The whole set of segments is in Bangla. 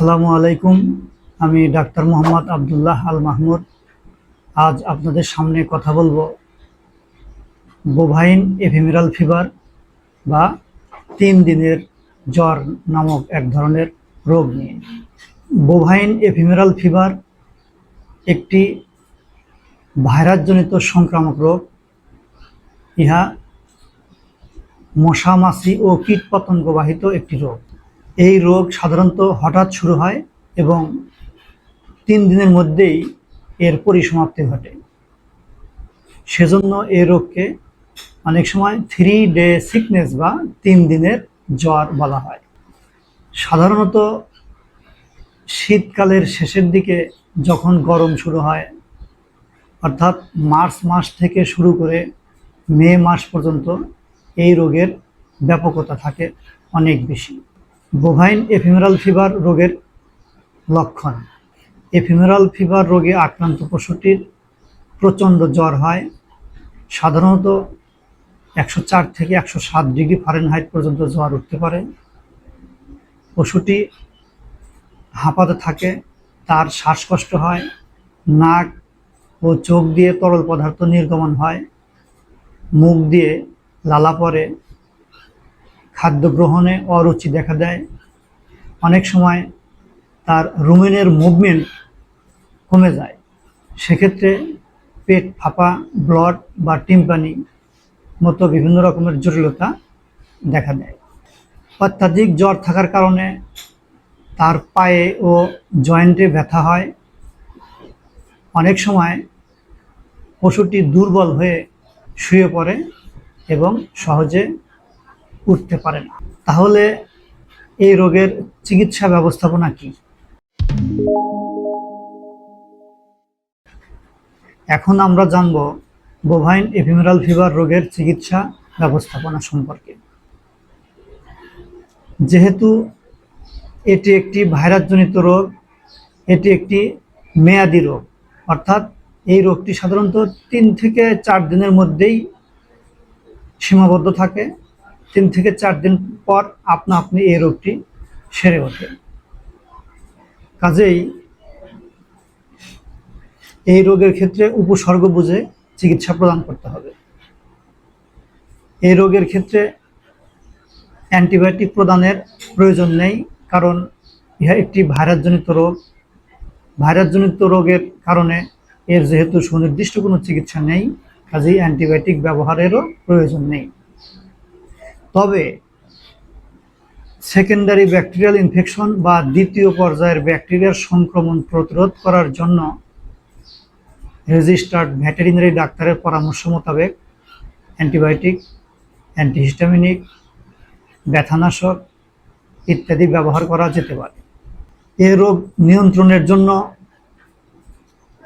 আসসালামু আলাইকুম। আমি ডাক্তার মোহাম্মদ আবদুল্লাহ আল মাহমুদ। আজ আপনাদের সামনে কথা বলব বোভাইন এফিমেরাল ফিভার বা তিন দিনের জ্বর নামক এক ধরনের রোগ নিয়ে। বোভাইন এফিমেরাল ফিভার একটি ভাইরাসজনিত সংক্রামক রোগ। ইহা মশা মাছি ও কীটপতঙ্গ বাহিত একটি রোগ। এই রোগ সাধারণত হঠাৎ শুরু হয় এবং তিন দিনের মধ্যেই এর পরিসমাপ্তি ঘটে। সেজন্য এই রোগকে অনেক সময় থ্রি ডে সিকনেস বা তিন দিনের জ্বর বলা হয়। সাধারণত শীতকালের শেষের দিকে যখন গরম শুরু হয়, অর্থাৎ মার্চ মাস থেকে শুরু করে মে মাস পর্যন্ত এই রোগের ব্যাপকতা থাকে অনেক বেশি। বোভাইন এফিমেরাল ফিভার রোগের লক্ষণ। এফিমেরাল ফিভার রোগে আক্রান্ত পশুটির প্রচণ্ড জ্বর হয়। সাধারণত একশো চার থেকে একশো সাত ডিগ্রি ফারেনহাইট পর্যন্ত জ্বর উঠতে পারে। পশুটি হাঁপাতে থাকে, তার শ্বাসকষ্ট হয়, নাক ও চোখ দিয়ে তরল পদার্থ নির্গমন হয়, মুখ দিয়ে লালা পড়ে খাদ্য গ্রহণে অরুচি দেখা দেয়। অনেক সময় তার রুমেনের মুভমেন্ট কমে যায়। সেক্ষেত্রে পেট ফাঁপা, ব্লড বা টিম্পানি মতো বিভিন্ন রকমের জটিলতা দেখা দেয়। অত্যাধিক জ্বর থাকার কারণে তার পায়ে ও জয়েন্টে ব্যথা হয়। অনেক সময় পশুটি দুর্বল হয়ে শুয়ে পড়ে এবং সহজে উঠতে পারে না। তাহলে এই রোগের চিকিৎসা ব্যবস্থাপনা কি? এখন আমরা জানব বোভাইন এফিমেরাল ফিভার রোগের চিকিৎসা ব্যবস্থাপনা সম্পর্কে। যেহেতু এটি একটি ভাইরাসজনিত রোগ, এটি একটি মেয়াদি রোগ, অর্থাৎ এই রোগটি সাধারণত তিন থেকে চার দিনের মধ্যেই সীমাবদ্ধ থাকে। তিন থেকে চার দিন পর আপনা আপনি এই রোগটি সেরে ওঠে। কাজেই এই রোগের ক্ষেত্রে উপসর্গ বুঝে চিকিৎসা প্রদান করতে হবে। এই রোগের ক্ষেত্রে অ্যান্টিবায়োটিক প্রদানের প্রয়োজন নেই, কারণ ইহা একটি ভাইরাসজনিত রোগ। ভাইরাসজনিত রোগের কারণে এর যেহেতু সুনির্দিষ্ট কোনো চিকিৎসা নেই, কাজেই অ্যান্টিবায়োটিক ব্যবহারেরও প্রয়োজন নেই। তবে সেকেন্ডারি ব্যাকটেরিয়াল ইনফেকশন বা দ্বিতীয় পর্যায়ের ব্যাকটেরিয়ার সংক্রমণ প্রতিরোধ করার জন্য রেজিস্টার্ড ভেটেরিনারি ডাক্তারের পরামর্শ মোতাবেক অ্যান্টিবায়োটিক অ্যান্টিহিস্টামিনিক ব্যথানাশক ইত্যাদি ব্যবহার করা যেতে পারে। এ রোগ নিয়ন্ত্রণের জন্য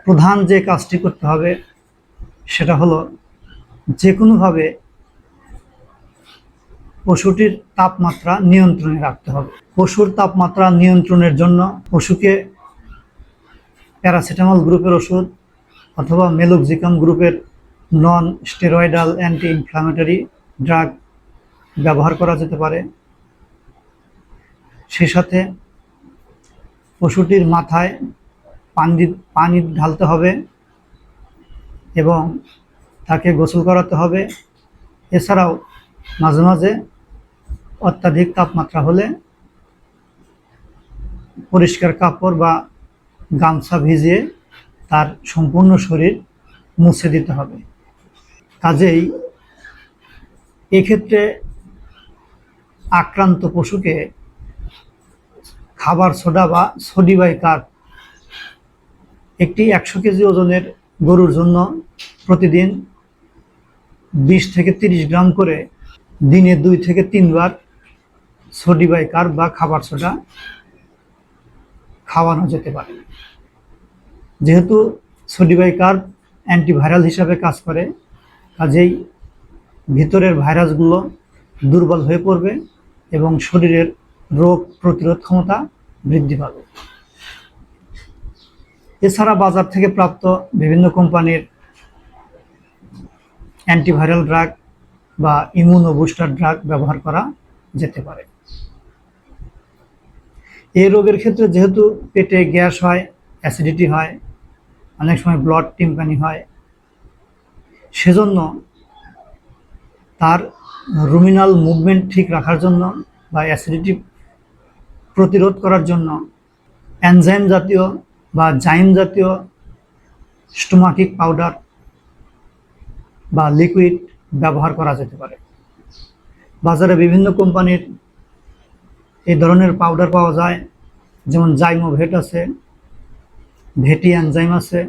প্রধান যে কাজটি করতে হবে সেটা হলো যে কোনোভাবে পশুটির তাপমাত্রা নিয়ন্ত্রণে রাখতে হবে। পশুর তাপমাত্রা নিয়ন্ত্রণের জন্য পশুকে প্যারাসিটামল গ্রুপের ওষুধ অথবা মেলোক্সিকাম গ্রুপের non steroidal anti inflammatory drug ব্যবহার করা যেতে পারে। সেই সাথে পশুটির মাথায় পানি পানি ঢালতে হবে এবং তাকে গোসল করাতে হবে। এছাড়াও মাঝে মাঝে অত্যাধিক তাপমাত্রা হলে পরিষ্কার কাপড় বা গামছা ভিজিয়ে তার সম্পূর্ণ শরীর মুছে দিতে হবে। কাজেই এক্ষেত্রে আক্রান্ত পশুকে খাবার সোডা বা সোডিবাইকার একটি একশো কেজি ওজনের গরুর জন্য প্রতিদিন বিশ থেকে তিরিশ গ্রাম করে দিনে দুই থেকে তিনবার সোডিবাইকার বা খাবার সোডা খাওয়ানো যেতে পারে। যেহেতু সোডিবাইকার অ্যান্টিভাইরাল হিসাবে কাজ করে, কাজেই ভিতরের ভাইরাসগুলো দুর্বল হয়ে পড়বে এবং শরীরের রোগ প্রতিরোধ ক্ষমতা বৃদ্ধি পাবে। এছাড়া বাজার থেকে প্রাপ্ত বিভিন্ন কোম্পানির অ্যান্টিভাইরাল ড্রাগ বা ইমিউনো বুস্টার ড্রাগ ব্যবহার করা যেতে পারে। এই রোগের ক্ষেত্রে যেহেতু পেটে গ্যাস হয় অ্যাসিডিটি হয়, অনেক সময় ব্লড টিম্পানি হয়, সেজন্য তার রুমিনাল মুভমেন্ট ঠিক রাখার জন্য বা অ্যাসিডিটি প্রতিরোধ করার জন্য অ্যানজাইম জাতীয় বা জাইম জাতীয় স্টোমাকিক পাউডার বা লিকুইড ব্যবহার করা যেতে পারে। বাজারে বিভিন্ন কোম্পানির এই ধরনের পাউডার পাওয়া যায়। যেমন জাইমোভেট আছে ভেটি অ্যানজাইম আছে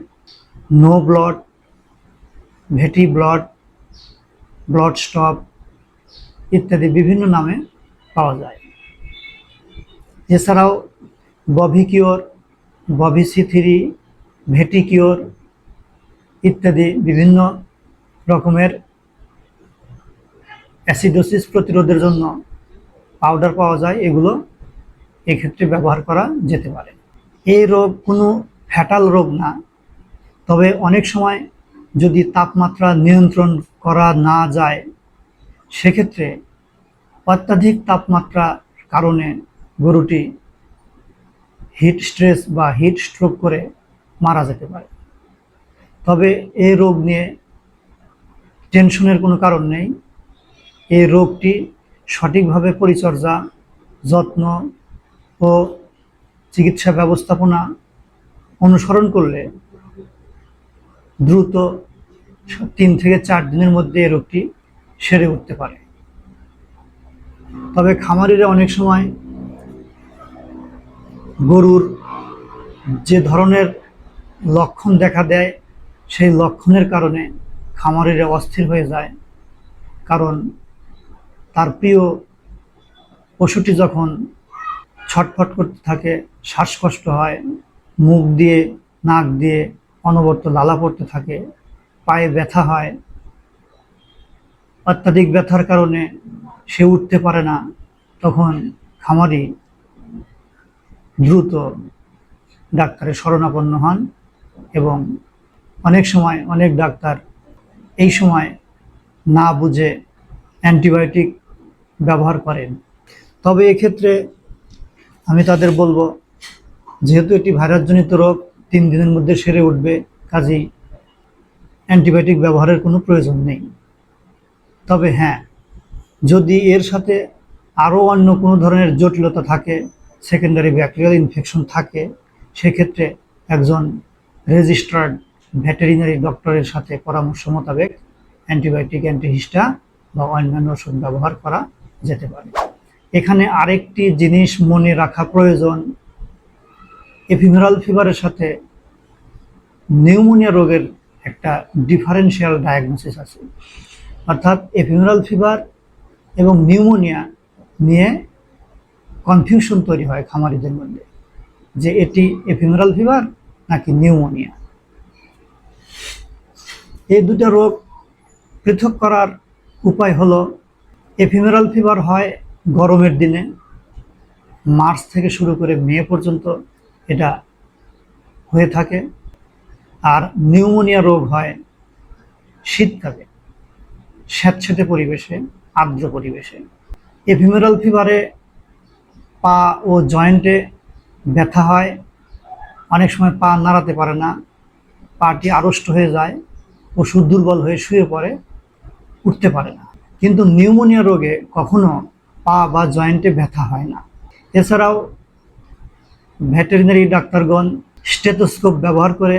no blood vety blood blood stop ইত্যাদি বিভিন্ন নামে পাওয়া যায়। এছাড়াও বভিকিওর বভিসি থ্রি ভেটিকিওর ইত্যাদি বিভিন্ন রকমের অ্যাসিডোসিস প্রতিরোধের জন্য পাউডার পাওয়া যায়, এগুলো এক্ষেত্রে ব্যবহার করা যেতে পারে। এই রোগ কোনো ফ্যাটাল রোগ না, তবে অনেক সময় যদি তাপমাত্রা নিয়ন্ত্রণ করা না যায়, সেক্ষেত্রে অত্যাধিক তাপমাত্রার কারণে গরুটি হিট স্ট্রেস বা হিট স্ট্রোক করে মারা যেতে পারে। তবে এই রোগ নিয়ে টেনশনের কোনো কারণ নেই। এই রোগটি সঠিকভাবে পরিচর্যা, যত্ন ও চিকিৎসা ব্যবস্থাপনা অনুসরণ করলে দ্রুত তিন থেকে চার দিনের মধ্যে এই রোগটি সেরে উঠতে পারে। তবে খামারিরা অনেক সময় গরুর যে ধরনের লক্ষণ দেখা দেয়, সেই লক্ষণের কারণে খামারিরা অস্থির হয়ে যায়। কারণ তার প্রিয় পশুটি যখন ছটফট করতে থাকে, শ্বাসকষ্ট হয়, মুখ দিয়ে, নাক দিয়ে অনবরত লালা পড়তে থাকে, পায়ে ব্যথা হয়, অত্যাধিক ব্যথার কারণে সে উঠতে পারে না, তখন খামারি দ্রুত ডাক্তারের শরণাপন্ন হন এবং অনেক সময় অনেক ডাক্তার এই সময় না বুঝে অ্যান্টিবায়োটিক ব্যবহার করেন। তবে এক্ষেত্রে আমি তাদের বলব, যেহেতু এটি ভাইরাসজনিত রোগ, তিন দিনের মধ্যে সেরে উঠবে, কাজেই অ্যান্টিবায়োটিক ব্যবহারের কোনো প্রয়োজন নেই। তবে হ্যাঁ যদি এর সাথে আরও অন্য কোনো ধরনের জটিলতা থাকে সেকেন্ডারি ব্যাকটেরিয়াল ইনফেকশন থাকে, সেক্ষেত্রে একজন রেজিস্টার্ড ভেটেরিনারি ডক্টরের সাথে পরামর্শ মোতাবেক অ্যান্টিবায়োটিক, অ্যান্টিহিস্টা বা অন্যান্য ওষুধ ব্যবহার করা যেতে পারে। এখানে আরেকটি জিনিস মনে রাখা প্রয়োজন। এফিমেরাল ফিভারের সাথে নিউমোনিয়া রোগের একটা ডিফারেন্সিয়াল ডায়াগনোসিস আছে। অর্থাৎ এফিমেরাল ফিভার এবং নিউমোনিয়া নিয়ে কনফিউশন তৈরি হয় খামারিদের মধ্যে, যে এটি এফিমেরাল ফিভার নাকি নিউমোনিয়া এই দুটো রোগ পৃথক করার উপায় হলো এফিমেরাল ফিভার হয় গরমের দিনে। মার্চ থেকে শুরু করে মে পর্যন্ত এটা হয়ে থাকে। আর নিউমোনিয়া রোগ হয় শীতকালে স্যাঁতস্যাঁতে পরিবেশে, আর্দ্র পরিবেশে। এফিমেরাল ফিভারে পা ও জয়েন্টে ব্যথা হয়, অনেক সময় পা নাড়াতে পারে না, পাটি আড়ষ্ট হয়ে যায় পশু দুর্বল হয়ে শুয়ে পড়ে, উঠতে পারে না। কিন্তু নিউমোনিয়া রোগে কখনো পা বা জয়েন্টে ব্যথা হয় না। এছাড়াও ভেটেরিনারি ডাক্তারগণ স্টেথোস্কোপ ব্যবহার করে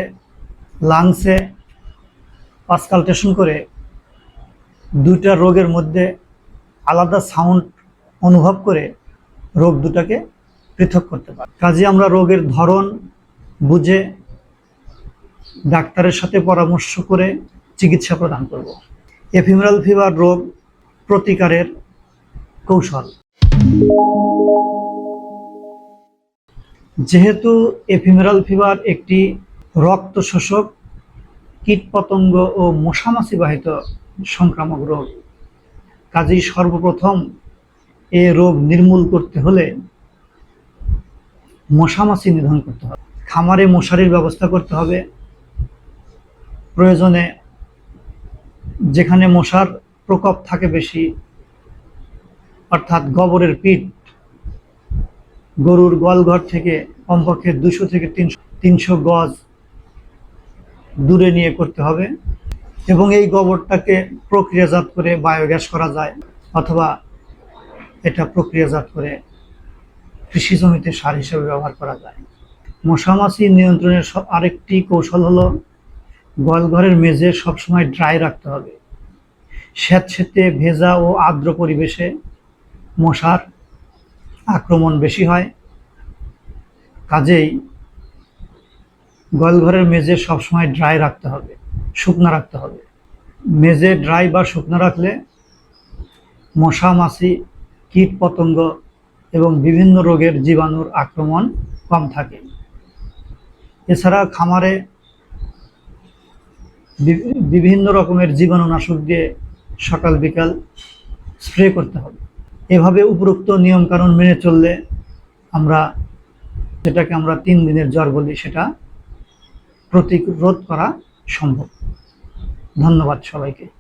লাংসে পাসকালটেশন করে দুইটা রোগের মধ্যে আলাদা সাউন্ড অনুভব করে রোগ দুটাকে পৃথক করতে পারে। কাজে আমরা রোগের ধরন বুঝে ডাক্তারের সাথে পরামর্শ করে চিকিৎসা প্রদান করব। এফিমেরাল ফিভার রোগ প্রতিকারের কৌশল। যেহেতু এফিমেরাল ফিভার একটি রক্ত শোষক কীটপতঙ্গ ও মশামাছি বাহিত সংক্রামক রোগ, কাজেই সর্বপ্রথম এ রোগ নির্মূল করতে হলে মশামাছি নিধন করতে হবে। খামারে মশারির ব্যবস্থা করতে হবে। প্রয়োজনে যেখানে মশার প্রকোপ থাকে বেশি, অর্থাৎ গোবরের পিঠ গরুর গোয়ালঘর থেকে কমপক্ষে দুশো থেকে তিনশো তিনশো গজ দূরে নিয়ে করতে হবে এবং এই গোবরটাকে প্রক্রিয়াজাত করে বায়োগ্যাস করা যায় অথবা এটা প্রক্রিয়াজাত করে কৃষি জমিতে সার হিসেবে ব্যবহার করা যায়। মশামাছি নিয়ন্ত্রণের আরেকটি কৌশল হলো গোয়ালঘরের মেঝে সবসময় ড্রাই রাখতে হবে। স্যাঁতসেঁতে ভেজা ও আর্দ্র পরিবেশে মশার আক্রমণ বেশি হয়। কাজেই গোয়ালঘরের মেঝে সবসময় ড্রাই রাখতে হবে, শুকনো রাখতে হবে। মেঝে ড্রাই বা শুকনো রাখলে মশা, মাছি, কীট পতঙ্গ এবং বিভিন্ন রোগের জীবাণুর আক্রমণ কম থাকে। এছাড়া খামারে বিভিন্ন রকমের জীবাণুনাশক দিয়ে সকাল বিকাল স্প্রে করতে হবে। এভাবে উপরোক্ত নিয়মকানুন মেনে চললে আমরা যেটাকে আমরা তিন দিনের জ্বর বলি, সেটা প্রতিরোধ করা সম্ভব। ধন্যবাদ সবাইকে।